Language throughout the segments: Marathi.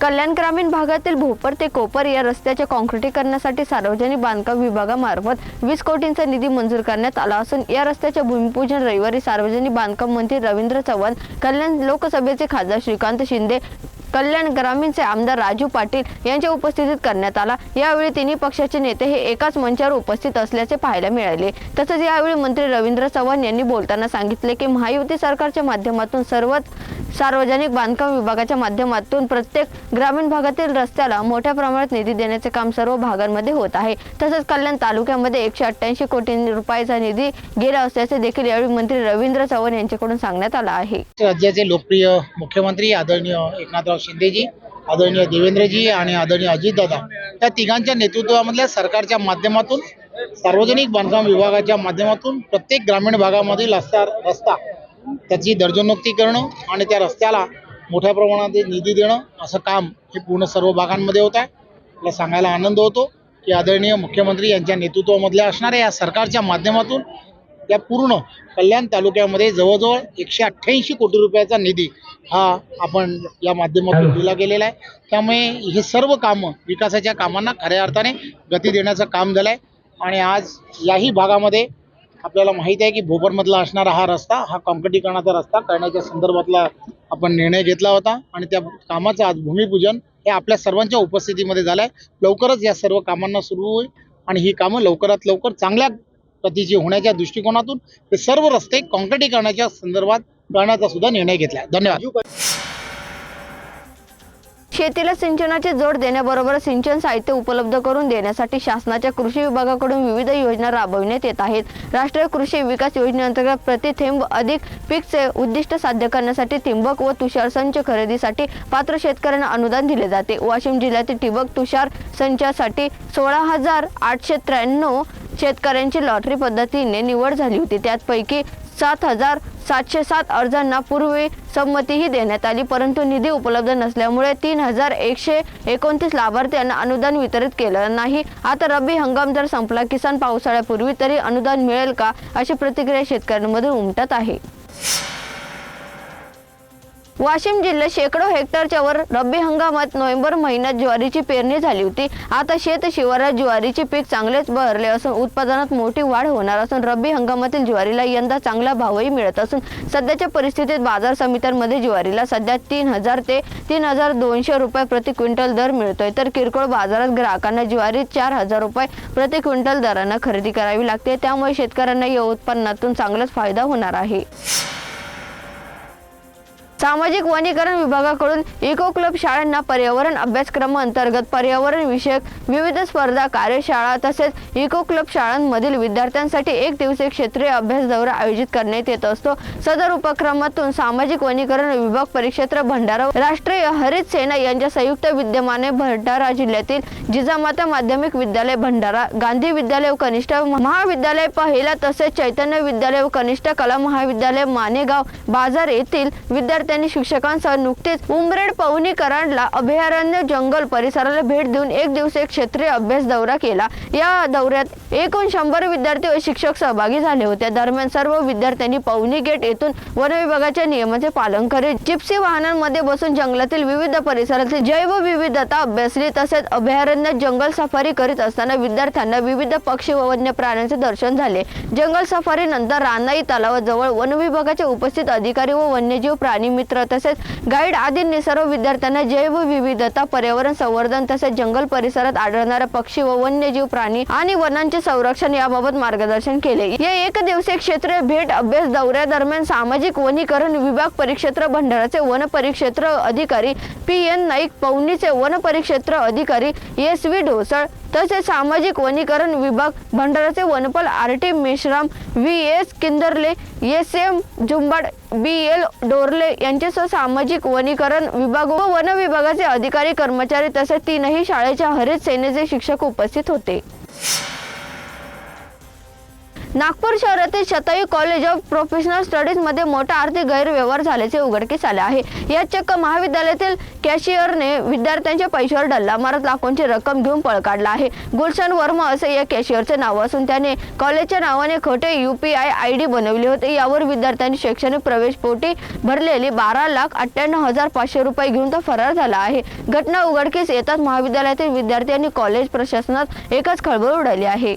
कल्याण ग्रामीण भागातील भोपर ते कोपर या रस्त्याच्या काँक्रिटीकरणासाठी सार्वजनिक बांधकाम विभागामार्फत वीस कोटींचा निधी मंजूर करण्यात आला असून या रस्त्याचे भूमिपूजन रविवारी सार्वजनिक बांधकाम मंत्री रवींद्र चव्हाण कल्याण लोकसभेचे खासदार श्रीकांत शिंदे कल्याण ग्रामीणचे आमदार राजू पाटील यांच्या उपस्थितीत करण्यात आला. यावेळी तिन्ही पक्षाचे नेते हे एकाच मंचावर उपस्थित असल्याचे पाहायला मिळाले. तसंच यावेळी मंत्री रवींद्र चव्हाण यांनी बोलताना सांगितले की महायुती सरकारच्या माध्यमातून सर्वच सार्वजनिक बांधकाम विभागाच्या माध्यमातून प्रत्येक ग्रामीण भागातील रस्त्याला मोठ्या प्रमाणात निधी देण्याचे काम सर्व भागांमध्ये होत आहे. तसंच कल्याण तालुक्यामध्ये एकशे अठ्ठ्याऐंशी कोटी रुपयाचा निधी गेला असल्याचे देखील यावेळी मंत्री रवींद्र चव्हाण यांच्याकडून सांगण्यात आलं आहे. राज्याचे लोकप्रिय मुख्यमंत्री आदरणीय एकनाथराव शिंदेजी आदरणीय देवेंद्रजी आणि आदरणीय अजितदादा त्या तिघांच्या नेतृत्वामधल्या सरकारच्या माध्यमातून सार्वजनिक बांधकाम विभागाच्या माध्यमातून प्रत्येक ग्रामीण भागामधील रस्ता रस्ता त्याची दर्जोन्नती करणं आणि त्या रस्त्याला मोठ्या प्रमाणात निधी देणं असं काम हे पूर्ण सर्व भागांमध्ये होत आहे. मला सांगायला आनंद होतो की आदरणीय मुख्यमंत्री यांच्या नेतृत्वामधल्या असणाऱ्या या सरकारच्या माध्यमातून या पूर्ण कल्याण तालुक्यामध्ये जवळजवळ एकशे अठ्ठ्याऐंशी कोटी रुपयाचा निधी हा आपण या माध्यमातून दिला गेलेला आहे. त्यामुळे हे सर्व कामं विकासाच्या कामांना खऱ्या अर्थाने गती देण्याचं काम झालं आहे आणि आज याही भागामध्ये आपल्याला माहिती आहे की भोपरमधला असणारा हा रस्ता हा काँक्रिटीकरणाचा रस्ता करण्याच्या संदर्भातला आपण निर्णय घेतला होता आणि त्या कामाचं आज भूमिपूजन हे आपल्या सर्वांच्या उपस्थितीमध्ये झालं आहे लवकरच या सर्व कामांना सुरू होईल आणि ही कामं लवकरात लवकर चांगल्या प्रतीची होण्याच्या दृष्टिकोनातून हे सर्व रस्ते कॉन्क्रिटीकरणाच्या संदर्भात करण्याचा सुद्धा निर्णय घेतला धन्यवाद. शेतीला सिंचनाची जोड देण्याबरोबर सिंचन साहित्य उपलब्ध करून देण्यासाठी शासनाच्या कृषी विभागाकडून विविध योजना राबविण्यात येत आहेत. राष्ट्रीय कृषी विकास योजनेअंतर्गत प्रति थेंब अधिक पीकचे उद्दिष्ट साध्य करण्यासाठी ठिबक व तुषार संच खरेदीसाठी पात्र शेतकऱ्यांना अनुदान दिले जाते. वाशिम जिल्ह्यातील ठिबक तुषार संचासाठी सोळा हजार आठशे त्र्याण्णव शेतकऱ्यांची लॉटरी पद्धतीने निवड झाली होती. त्यापैकी सात हजार सातशे सात अर्जांना पूर्वी संमतीही देण्यात आली परंतु निधी उपलब्ध नसल्यामुळे तीन हजार एकशे एकोणतीस लाभार्थ्यांना अनुदान वितरित केलं नाही. आता रब्बी हंगाम जर संपला किसान पावसाळ्यापूर्वी तरी अनुदान मिळेल का अशी प्रतिक्रिया शेतकऱ्यांमधून उमटत आहे. वाशिम जिल्ह्यात शेकडो हेक्टरच्या वर रब्बी हंगामात नोव्हेंबर महिन्यात ज्वारीची पेरणी झाली होती. आता शेत शिवारात ज्वारीचे पीक चांगलेच बहरले असून उत्पादनात मोठी वाढ होणार असून रब्बी हंगामातील ज्वारीला यंदा चांगला भावही मिळत असून सध्याच्या परिस्थितीत बाजार समित्यांमध्ये ज्वारीला सध्या तीन हजार ते तीन हजार दोनशे रुपये प्रति क्विंटल दर मिळतोय. तर किरकोळ बाजारात ग्राहकांना ज्वारी चार हजार रुपये प्रति क्विंटल दरानं खरेदी करावी लागते. त्यामुळे शेतकऱ्यांना या उत्पन्नातून चांगलाच फायदा होणार आहे. सामाजिक वनीकरण विभागाकडून इको क्लब शाळांना पर्यावरण अभ्यासक्रम अंतर्गत पर्यावरण विषयक विविध स्पर्धा कार्यशाळा तसेच इको क्लब शाळांमधील विद्यार्थ्यांसाठी एक दिवसीय क्षेत्रीय अभ्यास दौरा आयोजित करण्यात येत असतो. सदर उपक्रमातून सामाजिक वनीकरण विभाग परिक्षेत्र भंडारा राष्ट्रीय हरित सेना यांच्या संयुक्त विद्यमाने भंडारा जिल्ह्यातील जिजामाता माध्यमिक विद्यालय भंडारा गांधी विद्यालय व कनिष्ठ महाविद्यालय पहिला तसेच चैतन्य विद्यालय व कनिष्ठ कला महाविद्यालय मानेगाव बाजार येथील विद्यार्थ्यांनी शिक्षकांसह नुकतेच उमरेड पवनी कराडला अभयारण्य जंगल परिसराला भेट देऊन एक दिवसीय क्षेत्रीय अभ्यास दौरा केला. या दौऱ्यात एकूण शंभर विद्यार्थी व शिक्षक सहभागी झाले होते. दरम्यान सर्व विद्यार्थ्यांनी पवनी गेट येथून वन विभागाच्या नियमाचे पालन करीत जिप्सी वाहनांमध्ये बसून जंगलातील विविध परिसरातील जैव विविधता अभ्यासली तसेच अभयारण्य जंगल सफारी करीत असताना विद्यार्थ्यांना विविध पक्षी व वन्य प्राण्यांचे दर्शन झाले. जंगल सफारी नंतर रानाई तलावाजवळ वन विभागाचे उपस्थित अधिकारी व वन्यजीव प्राणी मित्र तसेच गाईड आदींनी सर्व विद्यार्थ्यांना जैवविविधता पर्यावरण संवर्धन तसेच जंगल परिसरात आढळणाऱ्या पक्षी व वन्यजीव प्राणी आणि वनांचे संरक्षण याबाबत मार्गदर्शन केले. या एक दिवसीय क्षेत्रीय भेट अभ्यास दौऱ्यादरम्यान सामाजिक वनीकरण विभाग परिक्षेत्र भंडाराचे वन परिक्षेत्र अधिकारी पी एन नाईक पवनीचे वन परिक्षेत्र अधिकारी एस व्ही ढोसळ तसेच सामाजिक वनीकरण विभाग भंडाराचे वनपाल R T Meshram V S Kindarle S M Zumbad B L Dorle यांच्यासह सामाजिक वनीकरण विभाग व वन विभागाचे अधिकारी कर्मचारी तसेच तीनही शाळेच्या हरित सेनेचे शिक्षक उपस्थित होते. नागपूर शहरातील शतायू कॉलेज ऑफ प्रोफेशनल स्टडीजमध्ये मोठा आर्थिक गैरव्यवहार झाल्याचे उघडकीस आले आहे. या चक्क महाविद्यालयातील कॅशियरने विद्यार्थ्यांच्या पैशावर डल्ला मारत लाखोंची रक्कम घेऊन पळ काढला आहे. गुलशन वर्मा असे या कॅशियरचे नाव असून त्याने कॉलेजच्या नावाने खोटे U P I I D बनवले होते. यावर विद्यार्थ्यांनी शैक्षणिक प्रवेश पोटी भरलेली बारा लाख अठ्ठ्याण्णव हजार पाचशे रुपये घेऊन तो फरार झाला आहे. घटना उघडकीस येताच महाविद्यालयातील विद्यार्थी आणि कॉलेज प्रशासनात एकच खळबळ उडाली आहे.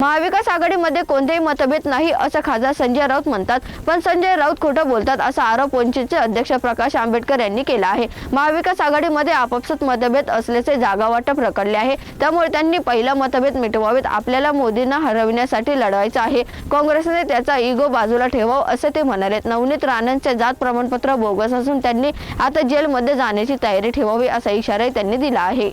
महाविकास आघाडीमध्ये कोणतेही मतभेद नाही असं खासदार संजय राऊत म्हणतात. पण संजय राऊत खोटं बोलतात असा आरोप वंचितचे अध्यक्ष प्रकाश आंबेडकर यांनी केला आहे. महाविकास आघाडीमध्ये आपापसात मतभेद असल्याचे जागावाटप रखडले आहे. त्यामुळे त्यांनी पहिला मतभेद मिटवावेत आपल्याला मोदींना हरविण्यासाठी लढवायचं आहे. काँग्रेसने त्याचा इगो बाजूला ठेवावं असं ते म्हणाले. नवनीत राणांचे जात प्रमाणपत्र बोगस असून त्यांनी आता जेलमध्ये जाण्याची तयारी ठेवावी असा इशाराही त्यांनी दिला आहे.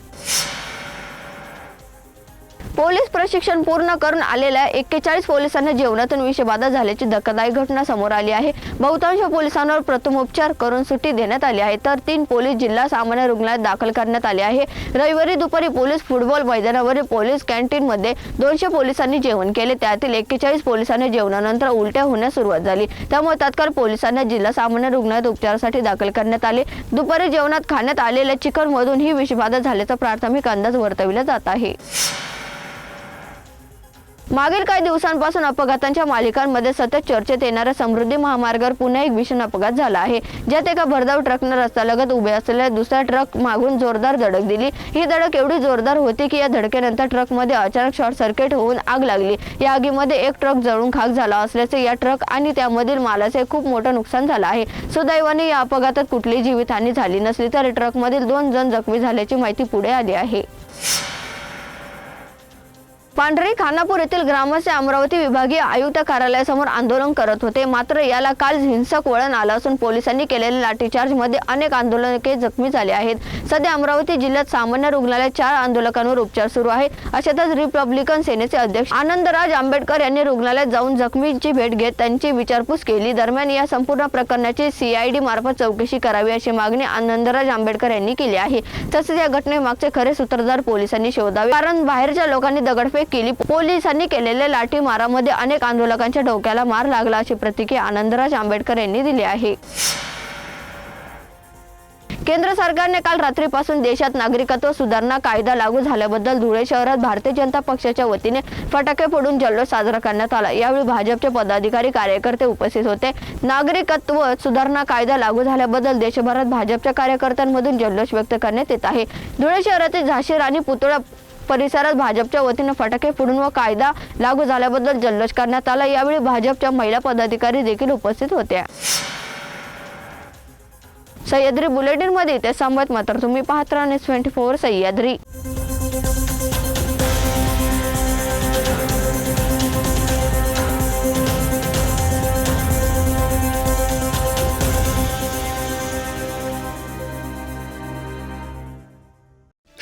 पोलीस प्रशिक्षण पूर्ण करून आलेल्या एक्केचाळीस पोलिसांना जेवणातून विषबाधा झाल्याची धक्कादायक घटना समोर आली आहे. बहुतांश पोलिसांवर प्रथमोपचार करून सुट्टी देण्यात आली आहे. तर तीन पोलीस जिल्हा सामान्य रुग्णालयात दाखल करण्यात आले आहे. रविवारी दुपारी पोलीस फुटबॉल मैदानावरील पोलीस कॅन्टीनमध्ये दोनशे पोलिसांनी जेवण केले. त्यातील एक्केचाळीस पोलिसांना जेवणानंतर उलट्या होण्यास सुरुवात झाली. त्यामुळे तात्काळ पोलिसांना जिल्हा सामान्य रुग्णालयात उपचारासाठी दाखल करण्यात आले. दुपारी जेवणात खाण्यात आलेल्या चिकनमधून ही विषबाधा झाल्याचा प्राथमिक अंदाज वर्तविला जात आहे. मागील काही दिवसांपासून अपघातांच्या मालिकांमध्ये सतत चर्चेत येणाऱ्या समृद्धी महामार्गावर पुन्हा एक भीषण अपघात झाला आहे. ज्यात एका भरधाव ट्रकनं रस्त्यालगत उभे असलेल्या दुसऱ्या ट्रक मागून जोरदार धडक दिली. ही धडक एवढी जोरदार होती की या धडकेनंतर ट्रकमध्ये अचानक शॉर्ट सर्किट होऊन आग लागली. या आगीमध्ये एक ट्रक जळून खाक झाला असल्याचे या ट्रक आणि त्यामधील मालाचे खूप मोठं नुकसान झालं आहे. सुदैवाने या अपघातात कुठलीही जीवितहानी झाली नसली तरी ट्रकमधील दोन जण जखमी झाल्याची माहिती पुढे आली आहे. पांढरे खानापूर येथील ग्रामस्थ अमरावती विभागीय आयुक्त कार्यालयासमोर आंदोलन करत होते. मात्र याला काल हिंसक वळण आलं असून पोलिसांनी केलेल्या लाठीचार्जमध्ये अनेक आंदोलके जखमी झाले आहेत. सध्या अमरावती जिल्ह्यात सामान्य रुग्णालयात चार आंदोलकांवर उपचार सुरू आहेत अशातच रिपब्लिकन सेनेचे अध्यक्ष आनंदराज आंबेडकर यांनी रुग्णालयात जाऊन जखमींची भेट घेत त्यांची विचारपूस केली. दरम्यान या संपूर्ण प्रकरणाची सीआयडी मार्फत चौकशी करावी अशी मागणी आनंदराज आंबेडकर यांनी केली आहे. तसेच या घटनेमागचे खरे सूत्रधार पोलिसांनी शोधावे. कारण बाहेरच्या लोकांनी दगडफेक केली. पोलिसांनी केलेल्या लाठीमारामध्ये अनेक आंदोलकांच्या डोक्याला मार लागला अशी प्रतिक्रिया आनंदराज आंबेडकर यांनी दिली आहे. केंद्र सरकारने काल रात्रीपासून देशात नागरिकत्व सुधारणा कायदा लागू झाल्याबद्दल धुळे शहरात भारतीय जनता पक्षाच्या वतीने फटाके फोडून जल्लोष साजरा करण्यात आला. यावेळी भाजपचे पदाधिकारी कार्यकर्ते उपस्थित होते. नागरिकत्व सुधारणा कायदा लागू झाल्याबद्दल देशभरात भाजपच्या कार्यकर्त्यांमधून जल्लोष व्यक्त करण्यात येत आहे. धुळे शहरातील झाशीर आणि पुतळा परिसरात भाजपच्या वतीने फटाके फोडून व कायदा लागू झाल्याबद्दल जल्लोष करण्यात आला. यावेळी भाजपच्या महिला पदाधिकारी देखील उपस्थित होत्या. सह्याद्री बुलेटिनमध्ये ते संवाद मात्र तुम्ही पाहत राहणे ट्वेंटी फोर सह्याद्री.